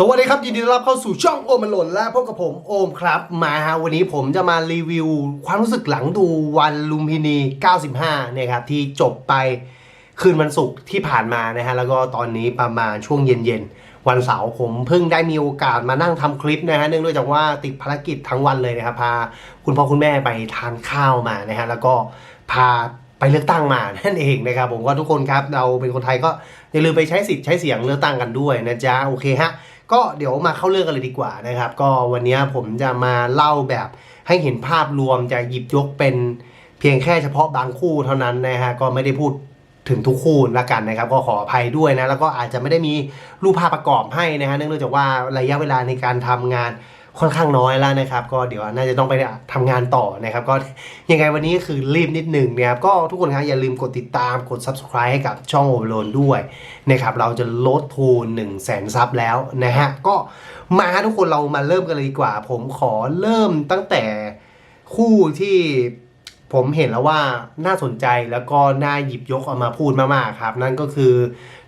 สวัสดีครับ ยินดีต้อนรับเข้าสู่ช่องโอมมันหล่นและพบกับผมโอมครับ มาฮะวันนี้ผมจะมารีวิว ความรู้สึกหลังดูวันลุมพินี 95 เนี่ยครับ ที่จบไปคืนวันศุกร์ที่ผ่านมานะฮะ แล้วก็ตอนนี้ประมาณช่วงเย็นๆ วันเสาร์ผมเพิ่งได้มีโอกาสมานั่งทำคลิปนะฮะเนื่องด้วยจากว่าติดภารกิจทั้งวันเลยนะครับพาคุณพ่อคุณแม่ไปทานข้าวมานะฮะแล้วก็พาไปเลือกตั้งมานั่นเองนะครับผมก็ทุกคนครับเราเป็นคนไทยก็อย่าลืมไปใช้สิทธิ์ใช้เสียงเลือกตั้งกันด้วยนะจ๊ะโอเคฮะ ก็เดี๋ยวมาเข้าเรื่องกันเลยดีกว่านะครับ ก็วันนี้ผมจะมาเล่าแบบให้เห็นภาพรวมจะหยิบยกเป็นเพียงแค่เฉพาะบางคู่เท่านั้นนะฮะก็ไม่ได้พูดถึงทุกคู่ละกันนะครับ ก็ขออภัยด้วยนะ แล้วก็อาจจะไม่ได้มีรูปภาพประกอบให้นะฮะเนื่องจากว่าระยะเวลาในการทำงาน ค่อนข้างน้อยแล้วนะครับ ก็เดี๋ยวน่าจะต้องไปทำงานต่อนะครับ ก็ยังไงวันนี้คือรีบนิดหนึ่งนะครับ ก็ทุกคนครับอย่าลืมกดติดตามกด subscribe ให้กับช่องโอเวอร์โลดด้วยนะครับ เราจะลดทูน1 0 0 0 0แสนซับแล้วนะฮะ ก็มาทุกคนเรามาเริ่มกันเลยดีกว่า ผมขอเริ่มตั้งแต่คู่ที่ ผมเห็นแล้วว่าน่าสนใจแล้วก็น่าหยิบยกเอามาพูดมากๆครับ นั่นก็คือ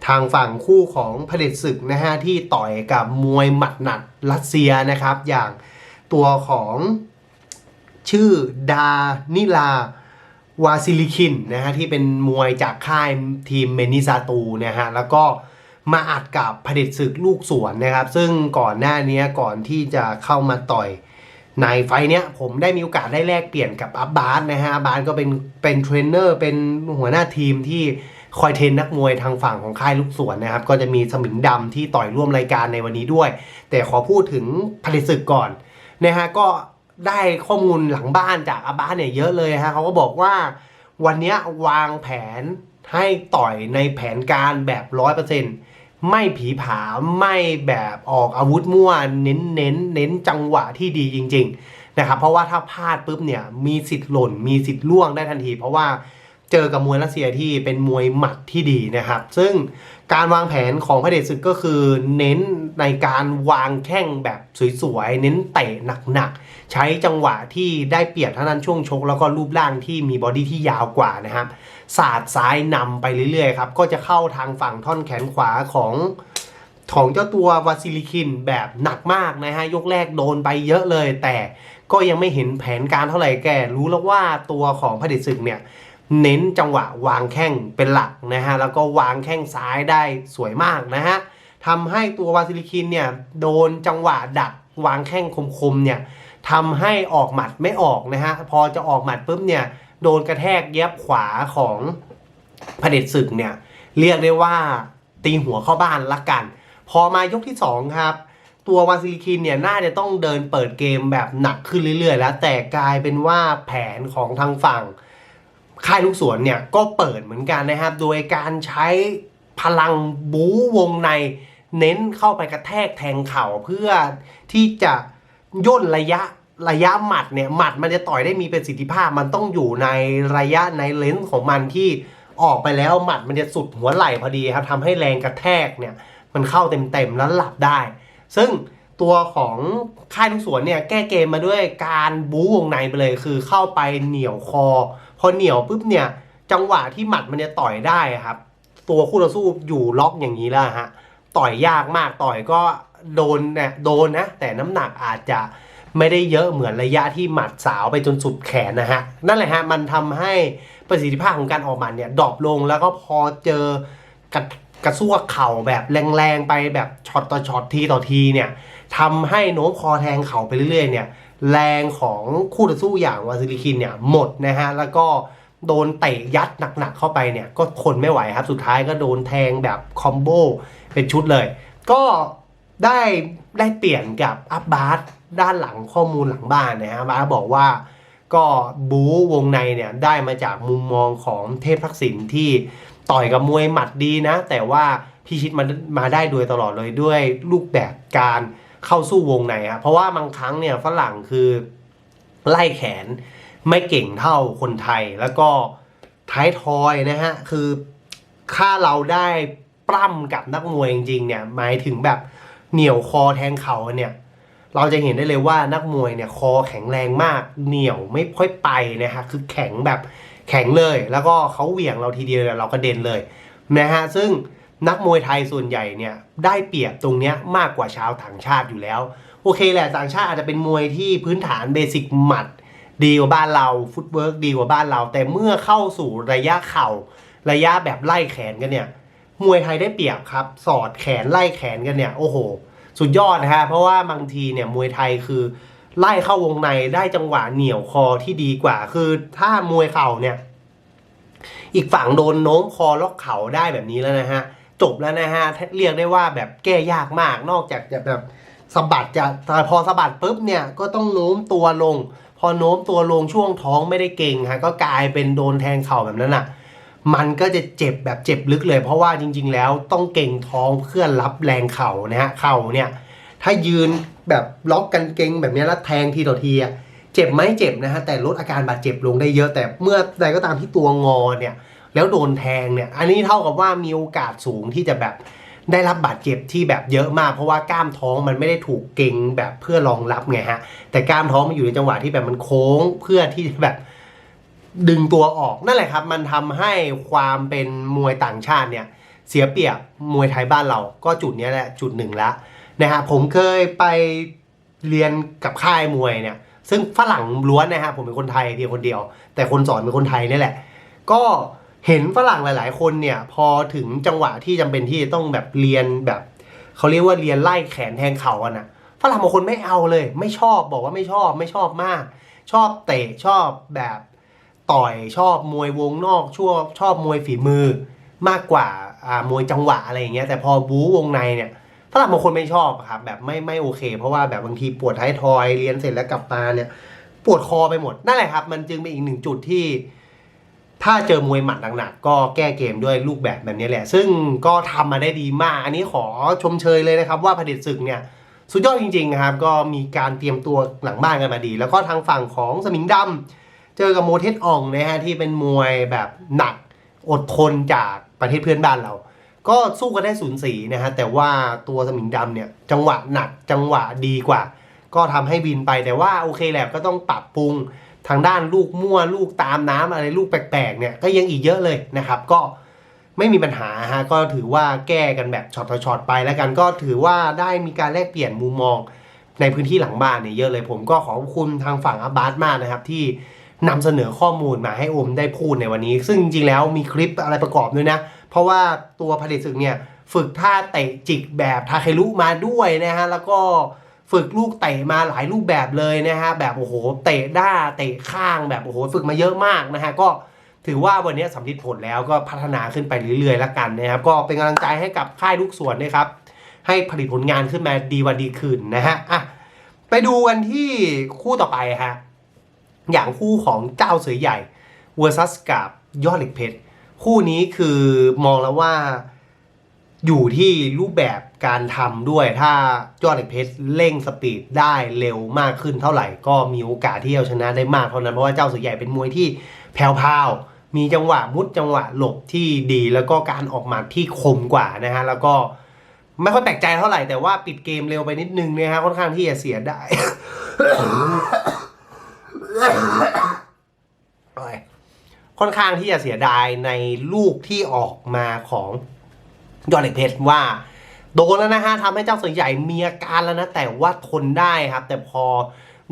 ทางฝั่งคู่ของเผด็จศึกนะฮะที่ต่อยกับมวยหมัดหนัดรัสเซียนะครับ อย่างตัวของชื่อดานิลาวาซิลิคินนะฮะที่เป็นมวยจากค่ายทีมเมนิซาตูนะฮะแล้วก็มาอัดกับเผด็จศึกลูกสวนนะครับ ซึ่งก่อนหน้านี้ก่อนที่จะเข้ามาต่อย ในไฟเนี้ยผมได้มีโอกาสได้แลกเปลี่ยนกับอับบาสนะฮะอับบาสก็เป็นเป็นเทรนเนอร์เป็นหัวหน้าทีมที่คอยเทรนนักมวยทางฝั่งของค่ายลูกสวนนะครับ ก็จะมีสมิงดำที่ต่อยร่วมรายการในวันนี้ด้วย แต่ขอพูดถึงผด็จศึกก่อนนะฮะก็ได้ข้อมูลหลังบ้านจากอาบ้านเนี่ยเยอะเลยฮะเขาก็บอกว่าวันนี้วางแผนให้ต่อยในแผนการแบบร้อยเปอร์เซ็นต์ ไม่ผีผาไม่แบบออกอาวุธมั่วเน้นเน้นเน้นจังหวะที่ดีจริง ๆ นะครับ เพราะว่าถ้าพลาดปุ๊บเนี่ยมีสิทธิ์หล่น มีสิทธิ์ล่วงได้ทันที เพราะว่า เจอกับมวยรัสเซียที่เป็นมวยหมัดที่ดีนะครับ ซึ่งการวางแผนของพระเดชศึกก็คือเน้นในการวางแข้งแบบสวยๆ เน้นเตะหนักๆ ใช้จังหวะที่ได้เปรียบเท่านั้นช่วงชก แล้วก็รูปร่างที่มีบอดี้ที่ยาวกว่านะครับศาสาดซ้ายนำไปเรื่อยๆครับ ก็จะเข้าทางฝั่งท่อนแขนขวาของของเจ้าตัววาซิลิคินแบบหนักมากนะฮะ ยกแรกโดนไปเยอะเลย แต่ก็ยังไม่เห็นแผนการเท่าไหร่แกรู้แล้วว่าตัวของพระเดชศึกเนี่ย เน้นจังหวะวางแข้งเป็นหลักนะฮะแล้วก็วางแข้งซ้ายได้สวยมากนะฮะทำให้ตัววาซิลิคินเนี่ยโดนจังหวะดักวางแข้งคมๆเนี่ยทำให้ออกหมัดไม่ออกนะฮะพอจะออกหมัดปุ๊บเนี่ยโดนกระแทกเย็บขวาของพระเดชศึกเนี่ยเรียกได้ว่าตีหัวเข้าบ้านละกัน พอมายกที่ 2 ครับ ตัววาซิลิคินเนี่ยน่าจะต้องเดินเปิดเกมแบบหนักขึ้นเรื่อยๆ แล้วแต่กลายเป็นว่าแผนของทางฝั่ง ค่ายลูกสวนเนี่ยก็เปิดเหมือนกันนะครับ โดยการใช้พลังบู๊วงในเน้นเข้าไปกระแทกแทงเข่าเพื่อที่จะย่นระยะระยะหมัดเนี่ยหมัดมันจะต่อยได้มีประสิทธิภาพ มันต้องอยู่ในระยะในเลนส์ของมันที่ออกไปแล้วหมัดมันจะสุดหัวไหล่พอดีครับทำให้แรงกระแทกเนี่ยมันเข้าเต็มๆแล้วหลับได้ ซึ่งตัวของค่ายลูกสวนเนี่ยแก้เกมมาด้วยการบู๊วงในไปเลยคือเข้าไปเหนี่ยวคอ พอเหนียวปุ๊บเนี่ยจังหวะที่หมัดมันจะต่อยได้ครับ ตัวคู่ต่อสู้อยู่ล็อกอย่างนี้แล้วฮะต่อยยากมากต่อยก็โดนเนี่ยโดนนะแต่น้ำหนักอาจจะไม่ได้เยอะเหมือนระยะที่หมัดสาวไปจนสุดแขนนะฮะนั่นแหละฮะมันทำให้ประสิทธิภาพของการออกหมัดเนี่ยดรอปลงแล้วก็พอเจอกระกระซวกเข่าแบบแรงๆไปแบบช็อตต่อช็อตทีต่อทีเนี่ยทำให้โน้มคอแทงเข่าไปเรื่อยๆเนี่ย แรงของคู่ต่อสู้อย่างวาซิลิคินเนี่ยหมดนะฮะแล้วก็โดนเตะยัดหนักๆเข้าไปเนี่ยก็ทนไม่ไหวครับ สุดท้ายก็โดนแทงแบบคอมโบเป็นชุดเลย ก็ได้ได้เปลี่ยนกับอัพบาร์ด้านหลังข้อมูลหลังบ้านนะฮะบาร์บอกว่าก็บูวงในเนี่ยได้มาจากมุมมองของเทพทักษิณที่ต่อยกับมวยหมัดดีนะ แต่ว่าพิชิตมามาได้โดยตลอดเลยด้วยรูปแบบการ เข้าสู้วงในครับเพราะว่าบางครั้งเนี่ยฝรั่งคือไล่แขนไม่เก่งเท่าคนไทยแล้วก็ท้ายทอยนะฮะคือถ้าเราได้ปล้ำกับนักมวยจริงๆเนี่ยหมายถึงแบบเหนี่ยวคอแทงเข่าเนี่ยเราจะเห็นได้เลยว่านักมวยเนี่ยคอแข็งแรงมาก เหนียวไม่ค่อยไปนะฮะคือแข็งแบบแข็งเลย แล้วก็เขาเหวี่ยงเราทีเดียวเราก็เด็นเลยนะฮะซึ่ง นักมวยไทยส่วนใหญ่เนี่ยได้เปรียบตรงเนี้ยมากกว่าชาวต่างชาติอยู่แล้ว โอเคแหละต่างชาติอาจจะเป็นมวยที่พื้นฐานเบสิกหมัด ดีกว่าบ้านเราฟุตเวิร์กดีกว่าบ้านเรา แต่เมื่อเข้าสู่ระยะเข่า ระยะแบบไล่แขนกันเนี่ยมวยไทยได้เปรียบครับ สอดแขนไล่แขนกันเนี่ยโอ้โห สุดยอดนะฮะเพราะว่าบางทีเนี่ยมวยไทยคือ ไล่เข้าวงในได้จังหวะเหนี่ยวคอที่ดีกว่า คือถ้ามวยเข่าเนี่ยอีกฝั่งโดนโน้มคอล็อกเข่าได้แบบนี้แล้วนะฮะ จบแล้วนะฮะเรียกได้ว่าแบบแก้ยากมากนอกจากจะแบบสะบัดจะแต่พอสะบัดปุ๊บเนี่ยก็ต้องโน้มตัวลง พอโน้มตัวลงช่วงท้องไม่ได้เก่งฮะก็กลายเป็นโดนแทงเข่าแบบนั้นอะมันก็จะเจ็บแบบเจ็บลึกเลย เพราะว่าจริง ๆ แล้วต้องเก่งท้องเพื่อรับแรงเข่านะฮะเข่าเนี่ยถ้ายืนแบบล็อกกันเก่งแบบนี้แล้วแทงทีต่อทีอะเจ็บไหมเจ็บนะฮะแต่ลดอาการบาดเจ็บลงได้เยอะแต่เมื่อใดก็ตามที่ตัวงอเนี่ย แล้วโดนแทงเนี่ย อันนี้เท่ากับว่ามีโอกาสสูงที่จะแบบได้รับบาดเจ็บที่แบบเยอะมากเพราะว่ากล้ามท้องมันไม่ได้ถูกเก่งแบบเพื่อรองรับไงฮะ แต่กล้ามท้องมันอยู่ในจังหวะที่แบบมันโค้งเพื่อที่จะแบบ ดึงตัวออกนั่นแหละครับ มันทำให้ความเป็นมวยต่างชาติเนี่ย เสียเปรียบมวยไทยบ้านเรา ก็จุดนี้แหละจุดหนึ่งละนะฮะผมเคยไปเรียนกับค่ายมวยเนี่ย ซึ่งฝรั่งล้วนนะฮะผมเป็นคนไทยเพียงคนเดียว แต่คนสอนเป็นคนไทยนี่แหละ ก็ เห็นฝรั่งหลาย ๆ คนเนี่ย พอถึงจังหวะที่จำเป็นที่จะต้องแบบเรียนแบบเขาเรียกว่าเรียนไล่แขนแทงเข่ากันนะฝรั่งบางคนไม่เอาเลย ไม่ชอบบอกว่าไม่ชอบไม่ชอบมาก ชอบเตะชอบแบบต่อยชอบมวยวงนอกชอบชอบมวยฝีมือมากกว่าอ่ามวยจังหวะอะไรอย่างเงี้ยแต่พอบู๊วงในเนี่ยฝรั่งบางคนไม่ชอบครับแบบไม่ไม่โอเค เพราะว่าแบบบางทีปวดท้ายทอยเรียนเสร็จแล้วกลับมาเนี่ยปวดคอไปหมดนั่นแหละครับ มันจึงเป็นอีกหนึ่งจุดที่ ถ้าเจอมวยหมัดหนักๆก็แก้เกมด้วยรูปแบบแบบนี้แหละ ซึ่งก็ทำมาได้ดีมาก อันนี้ขอชมเชยเลยนะครับ ว่าผดิตศึกเนี่ยสุดยอดจริงๆนะครับ ก็มีการเตรียมตัวหลังบ้านกันมาดี แล้วก็ทางฝั่งของสมิงดำเจอกับโมเทสอองนะฮะที่เป็นมวยแบบหนักอดทนจากประเทศเพื่อนบ้านเรา ก็สู้กันได้ศูนสีนะฮะแต่ว่าตัวสมิงดำเนี่ยจังหวะหนักจังหวะดีกว่า ก็ทำให้วินไปแต่ว่าโอเคแหละก็ต้องปรับปรุง ทางด้านลูกมั่วลูกตามน้ำอะไรลูกแปลกๆเนี่ยก็ยังอีกเยอะเลยนะครับ ก็ไม่มีปัญหาฮะก็ถือว่าแก้กันแบบช็อตต่อช็อตไปแล้วกันก็ถือว่าได้มีการแลกเปลี่ยนมุมมองในพื้นที่หลังบ้านเนี่ยเยอะเลยผมก็ขอบคุณทางฝั่งอาบาสมากนะครับ ที่นำเสนอข้อมูลมาให้อมได้พูดในวันนี้ ซึ่งจริงๆแล้วมีคลิปอะไรประกอบด้วยนะ เพราะว่าตัวผลิตศึกเนี่ยฝึกท่าเตะจิกแบบทาเคลุมาด้วยนะฮะแล้วก็ ฝึกลูกเตะมาหลายรูปแบบเลยนะฮะแบบโอ้โหเตะด้าเตะข้างแบบโอ้โหฝึกมาเยอะมากนะฮะก็ถือว่าวันนี้สำลิดผลแล้วก็พัฒนาขึ้นไปเรื่อยๆแล้วกันนะครับก็เป็นกำลังใจให้กับค่ายลูกสวนนะครับให้ผลิตผลงานขึ้นมาดีวันดีคืนนะฮะอะไปดูกันที่คู่ต่อไปฮะอย่างคู่ของเจ้าเสือใหญ่เวอร์ซัสกับยอดเหล็กเพชรคู่นี้คือมองแล้วว่า อยู่ที่รูปแบบการทำด้วย ถ้ายอดเหล็กเพชรเร่งสปีดได้เร็วมากขึ้นเท่าไหร่ ก็มีโอกาสที่จะเอาชนะได้มากเท่านั้น เพราะว่าเจ้าสือใหญ่เป็นมวยที่แผ่วๆมีจังหวะมุดจังหวะหลบที่ดี แล้วก็การออกหมัดที่คมกว่านะฮะ แล้วก็ไม่ค่อยแปลกใจเท่าไหร่แต่ว่าปิดเกมเร็วไปนิดนึงนะฮะค่อนข้างที่จะเสียได้ค่อนข้างที่จะเสียดายในลูกที่ออกมาของ ยอดเหล็กเพชรว่าโดนแล้วนะฮะทำให้เจ้าเสือใหญ่มีอาการแล้วนะ แต่ว่าทนได้ครับ แต่พอ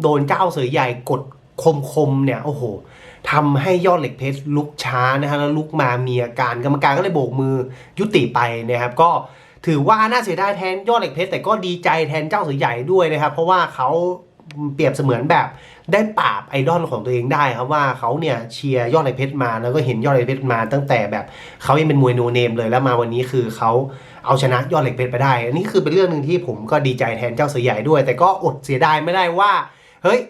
โดนเจ้าเสือใหญ่กดคมๆเนี่ยโอ้โหทำให้ยอดเหล็กเพชรลุกช้านะฮะแล้วลุกมามีอาการกรรมการก็เลยโบกมือยุติไปนะครับ ก็ถือว่าน่าเสียดายแทนยอดเหล็กเพชรแต่ก็ดีใจแทนเจ้าเสือใหญ่ด้วยนะครับ เพราะว่าเขา เปรียบเสมือนแบบได้ปราบไอดอลของตัวเองได้ครับว่าเขาเนี่ยเชียร์ยอดเหล็กเพชรมาแล้วก็เห็นยอดเหล็กเพชรมาตั้งแต่แบบเขายังเป็นมวยโนเนมเลยแล้วมาวันนี้คือเขาเอาชนะยอดเหล็กเพชรไปได้ อันนี้คือเป็นเรื่องหนึ่งที่ผมก็ดีใจแทนเจ้าเสือใหญ่ด้วย แต่ก็อดเสียดายไม่ได้ว่า เฮ้ย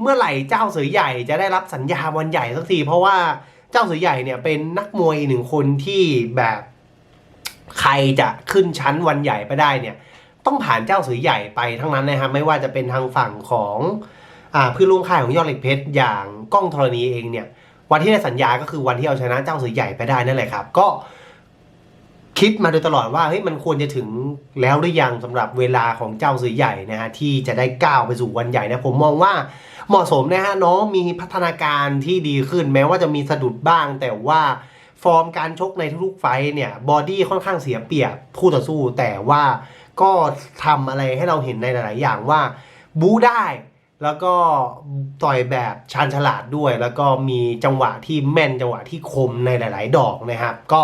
เมื่อไหร่เจ้าเสือใหญ่จะได้รับสัญญาวันใหญ่สักทีเพราะว่าเจ้าเสือใหญ่เนี่ยเป็นนักมวยหนึ่งคนที่แบบ ใครจะขึ้นชั้นวันใหญ่ไปได้เนี่ย ต้องผ่านเจ้าสือใหญ่ไปทั้งนั้นนะครับไม่ว่าจะเป็นทางฝั่งของอ่าเพื่อนร่วมค่ายของยอดเหล็กเพชรอย่างก้องธรณีเองเนี่ยวันที่ได้สัญญาก็คือวันที่เอาชนะเจ้าสือใหญ่ไปได้นั่นแหละครับ ก็คิดมาโดยตลอดว่าเฮ้ยมันควรจะถึงแล้วหรือยังสำหรับเวลาของเจ้าสือใหญ่นะฮะที่จะได้ก้าวไปสู่วันใหญ่นะผมมองว่าเหมาะสมนะฮะน้องมีพัฒนาการที่ดีขึ้นแม้ว่าจะมีสะดุดบ้าง แต่ว่าฟอร์มการชกในทุกๆไฟเนี่ยบอดี้ค่อนข้างเสียเปรียบคู่ต่อสู้ แต่ว่า ก็ทำอะไรให้เราเห็นในหลายๆ อย่างว่าบูได้ แล้วก็ต่อยแบบชาญฉลาดด้วย แล้วก็มีจังหวะที่แม่นจังหวะที่คมในหลาย ๆ ดอกนะครับ ก็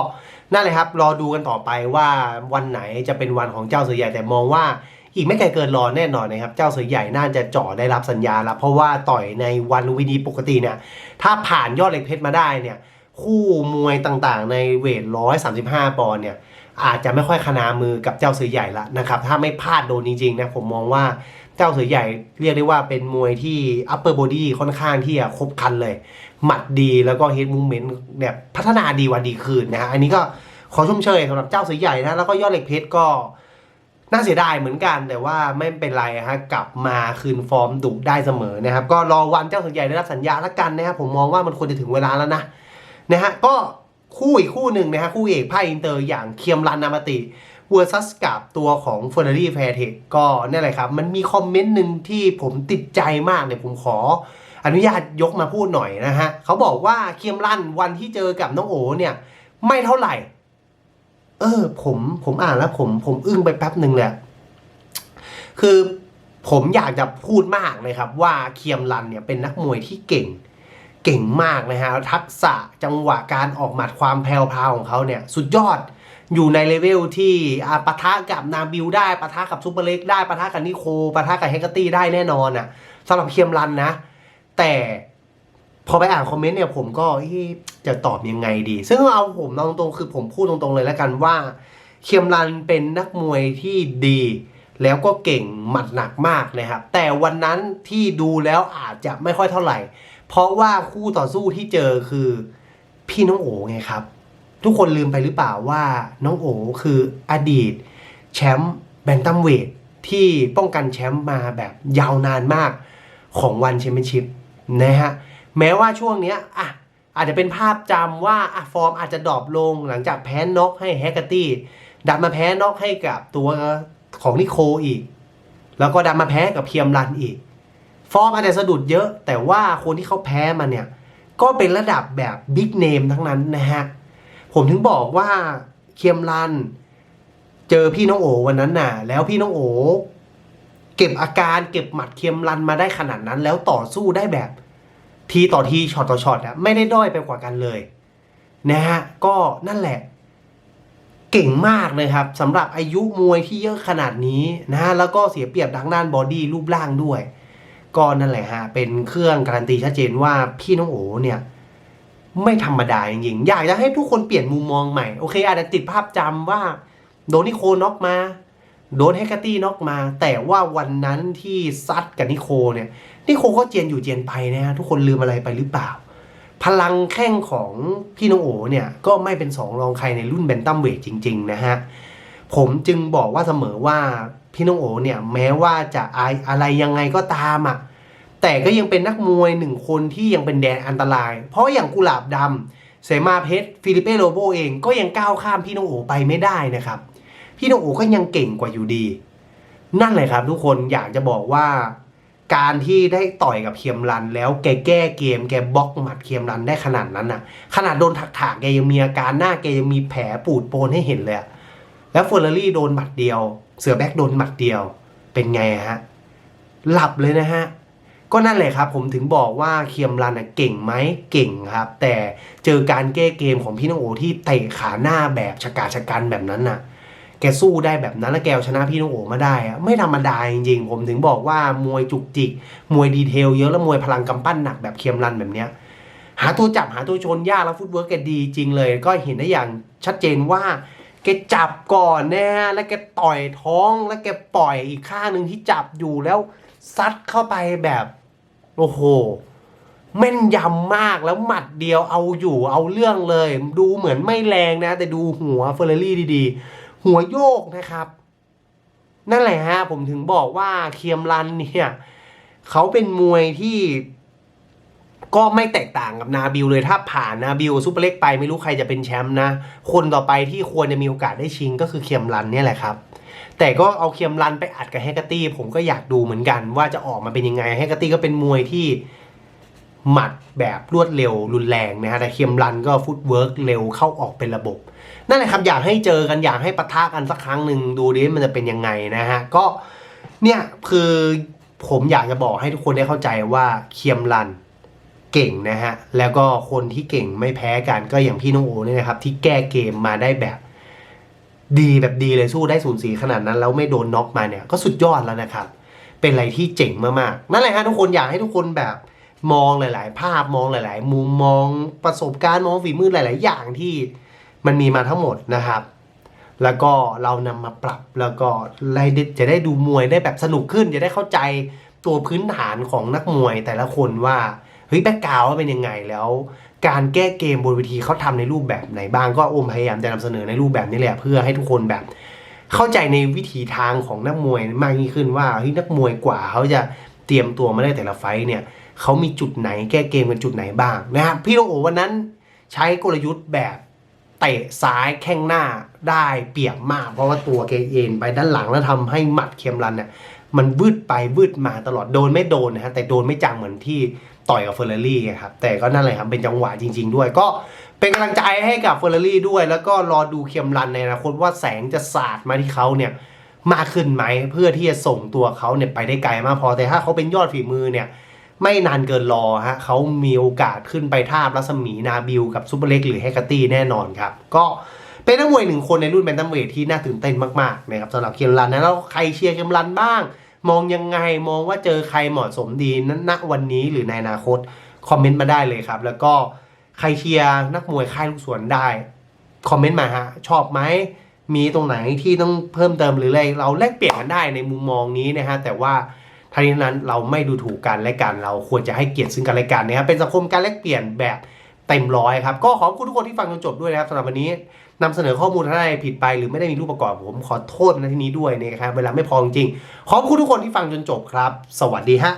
นั่นเลยครับรอดูกันต่อไปว่าวันไหนจะเป็นวันของเจ้าเสือใหญ่แต่มองว่าอีกไม่ไกลเกินรอแน่นอนนะครับ เจ้าเสือใหญ่น่าจะเจ่อได้รับสัญญาแล้ว เพราะว่าต่อยในวันลุมพินีปกติเนี่ยถ้าผ่านยอดเหล็กเพชรมาได้เนี่ยคู่มวยต่างๆ ในเวท135ปอนด์เนี่ย อาจจะไม่ค่อยคณามือกับเจ้าเสือใหญ่ละนะครับ ถ้าไม่พลาดโดนจริงๆนะผมมองว่าเจ้าเสือใหญ่เรียกได้ว่าเป็นมวยที่ upper body ค่อนข้างที่จะครบครันเลย หมัดดีแล้วก็ head movement เนี่ยพัฒนาดีวันดีคืนนะฮะอันนี้ก็ขอชมเชยสำหรับเจ้าเสือใหญ่นะแล้วก็ยอดเหล็กเพชรก็น่าเสียดายเหมือนกันแต่ว่าไม่เป็นไรฮะกลับมาคืนฟอร์มดุได้เสมอนะครับ ก็รอวันเจ้าเสือใหญ่ได้รับสัญญาละกันนะครับผมมองว่ามันควรจะถึงเวลาแล้วนะนะฮะก็ คู่อีกคู่หนึ่งนะฮะคู่เอกไพ่อินเตอร์อย่างเคียมรันนามาติเวอร์ซัสกับตัวของเฟอร์รารี่แฟร์เทคก็นั่นแหละครับ มันมีคอมเมนต์หนึ่งที่ผมติดใจมากเนี่ยผมขออนุญาตยกมาพูดหน่อยนะฮะเขาบอกว่าเคียมรันวันที่เจอกับน้องโอเนี่ย ไม่เท่าไหร่ เออ ผมผมอ่านแล้ว ผมผมอึ้งไปแป๊บหนึ่งเลยอะคือผมอยากจะพูดมากเลยครับ ว่าเคียมรันเนี่ยเป็นนักมวยที่เก่ง เก่งมากนะฮะทักษะจังหวะการออกหมัดความแพรวพาวของเขาเนี่ยสุดยอดอยู่ในเลเวลที่ปะทะกับนาบิลได้ปะทะกับซูเปอร์เล็กได้ปะทะกับนิโคปะทะกับเฮกเกอร์ตี้ได้แน่นอนอะสำหรับเคียมรันนะ แต่พอไปอ่านคอมเมนต์เนี่ยผมก็จะตอบยังไงดี ซึ่งเอาผมตรงๆคือผมพูดตรงๆเลยแล้วกันว่า เคียมรันเป็นนักมวยที่ดี แล้วก็เก่งหมัดหนักมากนะครับ แต่วันนั้นที่ดูแล้วอาจจะไม่ค่อยเท่าไหร่ เพราะว่าคู่ต่อสู้ที่เจอคือพี่น้องโอ๋ไงครับ ทุกคนลืมไปหรือเปล่าว่าน้องโอ๋คืออดีตแชมป์แบนตัมเวทที่ป้องกันแชมป์มาแบบยาวนานมากของวันแชมเปี้ยนชิพนะฮะแม้ว่าช่วงเนี้ยอะอาจจะเป็นภาพจำว่าอะฟอร์มอาจจะดรอปลงหลังจากแพ้น็อกให้แฮกเกอร์ตี้ดันมาแพ้น็อกให้กับตัวของนิโคอีก แล้วก็ดันมาแพ้กับเพียมรันอีก ฟอร์มอาจจะสะดุดเยอะ แต่ว่าคนที่เขาแพ้มาเนี่ย ก็เป็นระดับแบบบิ๊กเนมทั้งนั้นนะฮะ ผมถึงบอกว่าเคียมรัน เจอพี่น้องโอวันนั้นน่ะ แล้วพี่น้องโอ เก็บอาการเก็บหมัดเคียมรันมาได้ขนาดนั้น แล้วต่อสู้ได้แบบ ทีต่อทีช็อตต่อช็อตอะไม่ได้ด้อยไปกว่ากันเลยนะฮะก็นั่นแหละเก่งมากเลยครับสำหรับอายุมวยที่เยอะขนาดนี้นะฮะแล้วก็เสียเปรียบทางด้านบอดี้รูปร่างด้วย ก็นั่นแหละฮะเป็นเครื่องการันตีชัดเจนว่าพี่น้องโอเนี่ยไม่ธรรมดาจริงๆอยากจะให้ทุกคนเปลี่ยนมุมมองใหม่โอเค อาจจะติดภาพจำว่า โดนนิโคน็อกมา โดนแฮกเกอร์ตี้น็อกมา แต่ว่าวันนั้นที่ซัดกับนิโคเนี่ยนิโคก็เจียนอยู่เจียนไปนะฮะทุกคนลืมอะไรไปหรือเปล่า พลังแข้งของพี่น้องโอเนี่ยก็ไม่เป็นสองรองใครในรุ่นแบนตัมเวทจริง ๆ นะฮะผมจึงบอกว่าเสมอว่า พี่น้องโอเนี่ยแม้ว่าจะอายอะไรยังไงก็ตามอะแต่ก็ยังเป็นนักมวยหนึ่งคนที่ยังเป็นแดนอันตราย เพราะอย่างกุหลาบดำเสมาเพชรฟิลิเป้โลโบเองก็ยังก้าวข้ามพี่น้องโอไปไม่ได้นะครับ พี่น้องโอก็ยังเก่งกว่าอยู่ดี นั่นแหละครับทุกคนอยากจะบอกว่า การที่ได้ต่อยกับเคียมรัน แล้วแกแก้เกมแกบล็อกหมัดเคียมรันได้ขนาดนั้นน่ะ ขนาดโดนถักถากๆแกยังมีอาการหน้าแกยังมีแผลปูดโปนให้เห็นเลยแล้วเฟอร์รารี่โดนหมัดเดียว เสือแบ็กโดนหมัดเดียว เป็นไงฮะ หลับเลยนะฮะ ก็นั่นแหละครับ ผมถึงบอกว่าเคียมรันเก่งไหมเก่งครับ แต่เจอการแก้เกมของพี่น้องโอที่เตะขาหน้าแบบชะกาชะกันแบบนั้นน่ะ แกสู้ได้แบบนั้นแล้วแกเอาชนะพี่น้องโอมาได้อะไม่ธรรมดาจริงๆ ผมถึงบอกว่ามวยจุกจิก มวยดีเทลเยอะแล้วมวยพลังกำปั้นหนักแบบเคียมรันแบบเนี้ยหาตัวจับหาตัวชนยากแล้วฟุตเวิร์กแกดีจริงเลย ก็เห็นได้อย่างชัดเจนว่า แกจับก่อนนะฮะแล้วแกต่อยท้องแล้วแกปล่อยอีกข้างหนึ่งที่จับอยู่แล้วซัดเข้าไปแบบโอ้โหแม่นยำมากแล้วหมัดเดียวเอาอยู่เอาเรื่องเลย ดูเหมือนไม่แรงนะ แต่ดูหัวเฟอร์รารี่ดีๆ หัวโยกนะครับ นั่นแหละฮะผมถึงบอกว่าเคียมรันเนี่ย เขาเป็นมวยที่ ก็ไม่แตกต่างกับนาบิลเลยถ้าผ่านนาบิลซูเปอร์เล็กไปไม่รู้ใครจะเป็นแชมป์นะ คนต่อไปที่ควรจะมีโอกาสได้ชิงก็คือเคียมรันเนี่ยแหละครับ แต่ก็เอาเคียมรันไปอัดกับแฮกเกอร์ตี้ผมก็อยากดูเหมือนกันว่าจะออกมาเป็นยังไงแฮกเกอร์ตี้ก็เป็นมวยที่หมัดแบบรวดเร็วรุนแรงนะฮะแต่เคียมรันก็ฟุตเวิร์กเร็วเข้าออกเป็นระบบ นั่นแหละครับอยากให้เจอกันอยากให้ปะทะกันสักครั้งหนึ่งดูดิมันจะเป็นยังไงนะฮะก็เนี่ยคือผมอยากจะบอกให้ทุกคนได้เข้าใจว่าเคียมรัน เก่งนะฮะ แล้วก็คนที่เก่งไม่แพ้กันก็อย่างพี่น้องโอเนี่ยนะครับ ที่แก้เกมมาได้แบบ ดีแบบดีเลยสู้ได้ศูนย์สีขนาดนั้น แล้วไม่โดนน็อกมาเนี่ยก็สุดยอดแล้วนะครับ เป็นอะไรที่เจ๋งมากๆนั่นแหละฮะทุกคนอยากให้ทุกคนแบบมองหลาย ๆ ภาพมองหลาย ๆ มุมมองประสบการณ์มองฝีมือหลาย ๆ อย่างที่มันมีมาทั้งหมดนะครับ แล้วก็เรานำมาปรับแล้วก็ได้จะได้ดูมวยได้แบบสนุกขึ้น จะได้เข้าใจตัวพื้นฐานของนักมวยแต่ละคนว่า ฮ้ยแบ็กกราวด์เป็นยังไงแล้วการแก้เกมบนเวทีเขาทำในรูปแบบไหนบ้างก็โอมพยายามจะนำเสนอในรูปแบบนี้แหละเพื่อให้ทุกคนแบบ เข้าใจในวิถีทางของนักมวยมากยิ่งขึ้นว่าเฮ้ยนักมวยกว่าเขาจะเตรียมตัวมาได้แต่ละไฟเนี่ยเขามีจุดไหนแก้เกมกันจุดไหนบ้างนะครับพี่โลโอวันนั้นใช้กลยุทธ์แบบเตะซ้ายแข้งหน้าได้เปรียบมาก เพราะว่าตัวแกเอ็นไปด้านหลังแล้วทำให้หมัดเคียมรันเนี่ยมันวืดไปวืดมาตลอดโดนไม่โดนนะฮะแต่โดนไม่จังเหมือนที่ ต่อยกับเฟอร์รารี่ครับแต่ก็นั่นแหละครับเป็นจังหวะจริง ๆ ด้วย ก็เป็นกำลังใจให้กับเฟอร์รารี่ด้วย แล้วก็รอดูเคียมรันในอนาคตว่าแสงจะสาดมาที่เขาเนี่ยมากขึ้นไหมเพื่อที่จะส่งตัวเขาเนี่ยไปได้ไกลมากพอแต่ถ้าเขาเป็นยอดฝีมือเนี่ยไม่นานเกินรอฮะเขามีโอกาสขึ้นไปทาบรัศมีนาบิลกับซูเปอร์เล็กหรือแฮกเกอร์ตี้แน่นอนครับ ก็เป็นนักมวยหนึ่งคนในรุ่นแบนตัมเวทที่น่าตื่นเต้นมากๆนะครับสำหรับเคียมรันนะแล้วใครเชียร์เคียมรันบ้าง มองยังไงมองว่าเจอใครเหมาะสมดีณวันนี้หรือในอนาคตคอมเมนต์มาได้เลยครับ แล้วก็ใครเชียร์นักมวยค่ายลูกสวนได้คอมเมนต์มาฮะชอบไหมมีตรงไหนที่ต้องเพิ่มเติมหรืออะไรเราแลกเปลี่ยนกันได้ในมุมมองนี้นะฮะแต่ว่าทั้งนี้ทั้งนั้นเราไม่ดูถูกกันและกันเราควรจะให้เกียรติซึ่งกันและกันนะครับเป็นสังคมการแลกเปลี่ยนแบบเต็มร้อยครับก็ขอบคุณทุกคนที่ฟังจนจบด้วยนะครับสำหรับวันนี้ นำเสนอข้อมูลอะไรผิดไปหรือไม่ได้มีรูปประกอบผมขอโทษในที่นี้ด้วยนะครับเวลาไม่พอจริงขอบคุณทุกคนที่ฟังจนจบครับ สวัสดีฮะ